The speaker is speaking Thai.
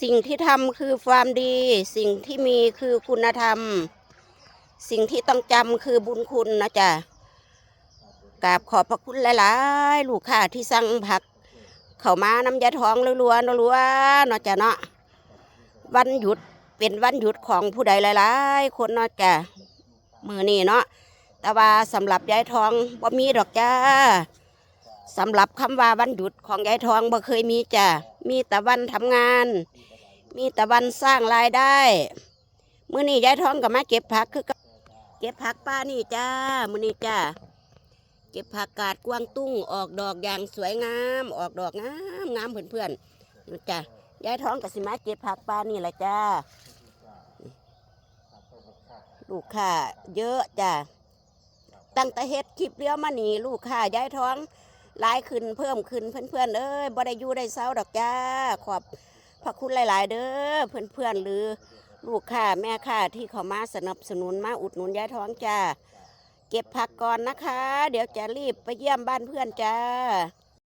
สิ่งที่ทำคือความดี สิ่งที่มีคือคุณธรรม สิ่งที่ต้องจำคือบุญคุณนะจ๊ะกราบขอบพระคุณหลายๆ ลูกค้าที่สั่งผัก เข้ามาน้ำยาทองรัวๆรัวๆเนาะจ๊ะเนาะวันหยุดเป็นวันหยุดของผู้ใดหลายๆ คนเนาะจ๊ะมือนี้เนาะแต่ว่าสำหรับยายทองบ่มีดอกจ้าสำหรับคำว่าวันหยุดของยายทองบ่เคยมีจ้ะมีแต่วันทำงาน มีต่วันสร้างรายได้มื้อนี้ยายท้องก็มาเก็บผักคือกเก็บผักป้านี่จ้ามื้อนี้จ้าเก็บผักกาดกวางตุ้งออกดอกอย่างสวยงาม ออกดอกงามงามเพื่อนๆดูจ้ะยายท้องกับสิมาเก็บผักปลานี่แหละจ้าลูกค้าเยอะจ้ะตั้งแต่เฮ็ดคลิปเลี้ยวมานี่ลูกค้ายายท้องหลายขึ้นเพิ่มขึ้นเพื่อนๆเอ้ยบ่ได้อยู่ได้เศร้าดอกจ้าขอบ พระคุณหลาย ๆ เด้อเพื่อนๆหรือลูกค่าแม่ค่าที่เขามาสนับสนุนมาอุดหนุนยายท้องจ้าเก็บผักก่อนนะคะ เดี๋ยวจะรีบไปเยี่ยมบ้านเพื่อนจ้า